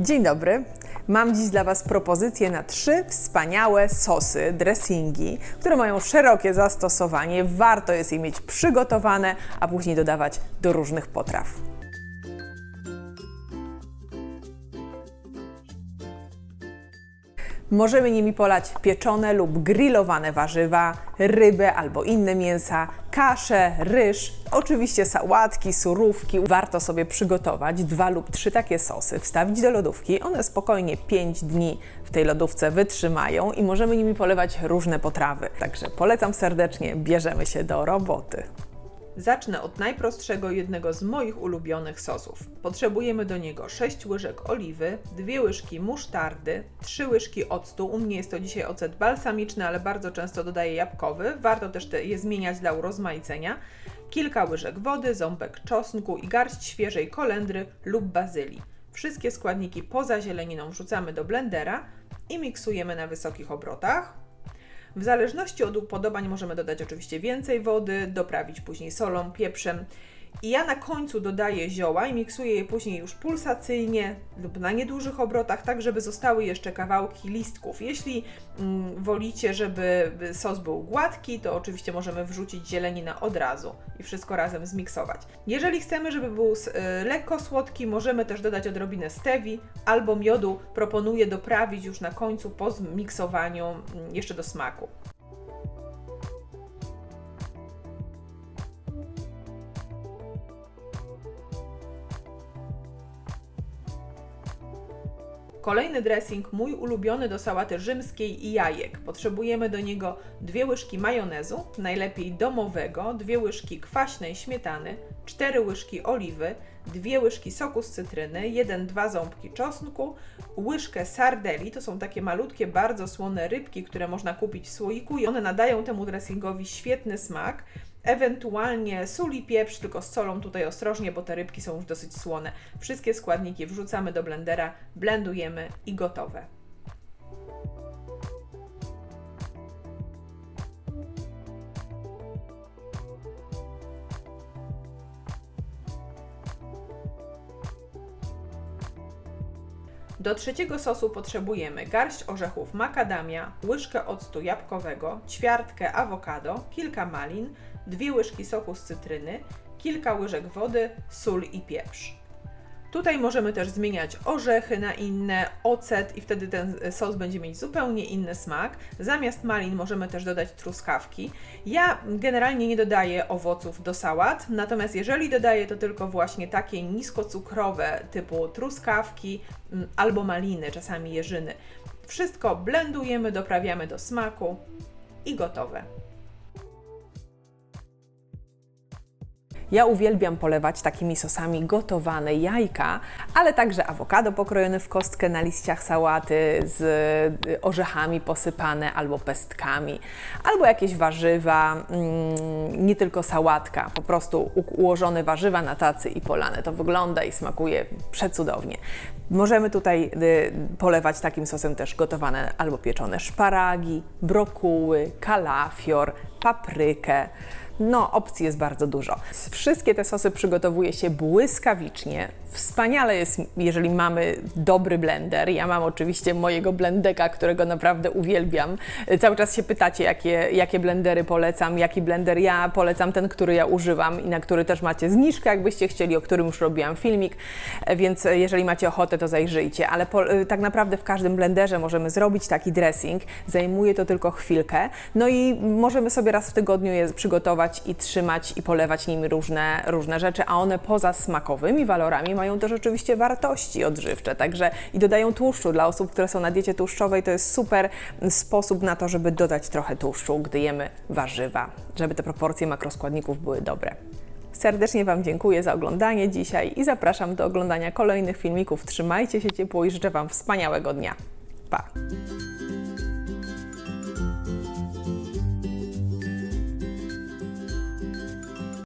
Dzień dobry. Mam dziś dla Was propozycje na trzy wspaniałe sosy, dressingi, które mają szerokie zastosowanie. Warto jest je mieć przygotowane, a później dodawać do różnych potraw. Możemy nimi polać pieczone lub grillowane warzywa, rybę albo inne mięsa, kaszę, ryż, oczywiście sałatki, surówki. Warto sobie przygotować dwa lub trzy takie sosy, wstawić do lodówki. One spokojnie 5 dni w tej lodówce wytrzymają i możemy nimi polewać różne potrawy. Także polecam serdecznie, bierzemy się do roboty. Zacznę od najprostszego, jednego z moich ulubionych sosów. Potrzebujemy do niego 6 łyżek oliwy, 2 łyżki musztardy, 3 łyżki octu. U mnie jest to dzisiaj ocet balsamiczny, ale bardzo często dodaję jabłkowy. Warto też te, je zmieniać dla urozmaicenia. Kilka łyżek wody, ząbek czosnku i garść świeżej kolendry lub bazylii. Wszystkie składniki poza zieleniną wrzucamy do blendera i miksujemy na wysokich obrotach. W zależności od upodobań możemy dodać oczywiście więcej wody, doprawić później solą, pieprzem. I ja na końcu dodaję zioła i miksuję je później już pulsacyjnie lub na niedużych obrotach, tak żeby zostały jeszcze kawałki listków. Jeśli mm, wolicie, żeby sos był gładki, to oczywiście możemy wrzucić zieleninę od razu i wszystko razem zmiksować. Jeżeli chcemy, żeby był y, lekko słodki, możemy też dodać odrobinę stewi albo miodu. Proponuję doprawić już na końcu po zmiksowaniu mm, jeszcze do smaku. Kolejny dressing, mój ulubiony do sałaty rzymskiej i jajek. Potrzebujemy do niego dwie łyżki majonezu, najlepiej domowego, dwie łyżki kwaśnej śmietany, cztery łyżki oliwy, dwie łyżki soku z cytryny, 1-2 ząbki czosnku, łyżkę sardeli, to są takie malutkie, bardzo słone rybki, które można kupić w słoiku i one nadają temu dressingowi świetny smak. Ewentualnie sól i pieprz, tylko z solą tutaj ostrożnie, bo te rybki są już dosyć słone. Wszystkie składniki wrzucamy do blendera, blendujemy i gotowe. Do trzeciego sosu potrzebujemy garść orzechów makadamia, łyżkę octu jabłkowego, ćwiartkę awokado, kilka malin, dwie łyżki soku z cytryny, kilka łyżek wody, sól i pieprz. Tutaj możemy też zmieniać orzechy na inne, ocet i wtedy ten sos będzie mieć zupełnie inny smak. Zamiast malin możemy też dodać truskawki. Ja generalnie nie dodaję owoców do sałat, natomiast jeżeli dodaję to tylko właśnie takie niskocukrowe typu truskawki mm, albo maliny, czasami jeżyny. Wszystko blendujemy, doprawiamy do smaku i gotowe. Ja uwielbiam polewać takimi sosami gotowane jajka, ale także awokado pokrojone w kostkę na liściach sałaty z y, orzechami posypane albo pestkami, albo jakieś warzywa, mm, nie tylko sałatka, po prostu ułożone warzywa na tacy i polane. To wygląda i smakuje przecudownie. Możemy tutaj y, polewać takim sosem też gotowane albo pieczone szparagi, brokuły, kalafior, paprykę. No, opcji jest bardzo dużo. Wszystkie te sosy przygotowuje się błyskawicznie. Wspaniale jest, jeżeli mamy dobry blender. Ja mam oczywiście mojego blendeka, którego naprawdę uwielbiam. Cały czas się pytacie, jakie, jakie blendery polecam, jaki blender ja polecam, ten, który ja używam i na który też macie zniżkę, jakbyście chcieli, o którym już robiłam filmik, więc jeżeli macie ochotę, to zajrzyjcie. Ale po, tak naprawdę w każdym blenderze możemy zrobić taki dressing. Zajmuje to tylko chwilkę. No i możemy sobie raz w tygodniu je przygotować i trzymać i polewać nimi różne, różne rzeczy, a one poza smakowymi walorami mają też oczywiście wartości odżywcze, także i dodają tłuszczu. Dla osób, które są na diecie tłuszczowej, to jest super sposób na to, żeby dodać trochę tłuszczu, gdy jemy warzywa, żeby te proporcje makroskładników były dobre. Serdecznie Wam dziękuję za oglądanie dzisiaj i zapraszam do oglądania kolejnych filmików. Trzymajcie się ciepło i życzę Wam wspaniałego dnia. Pa!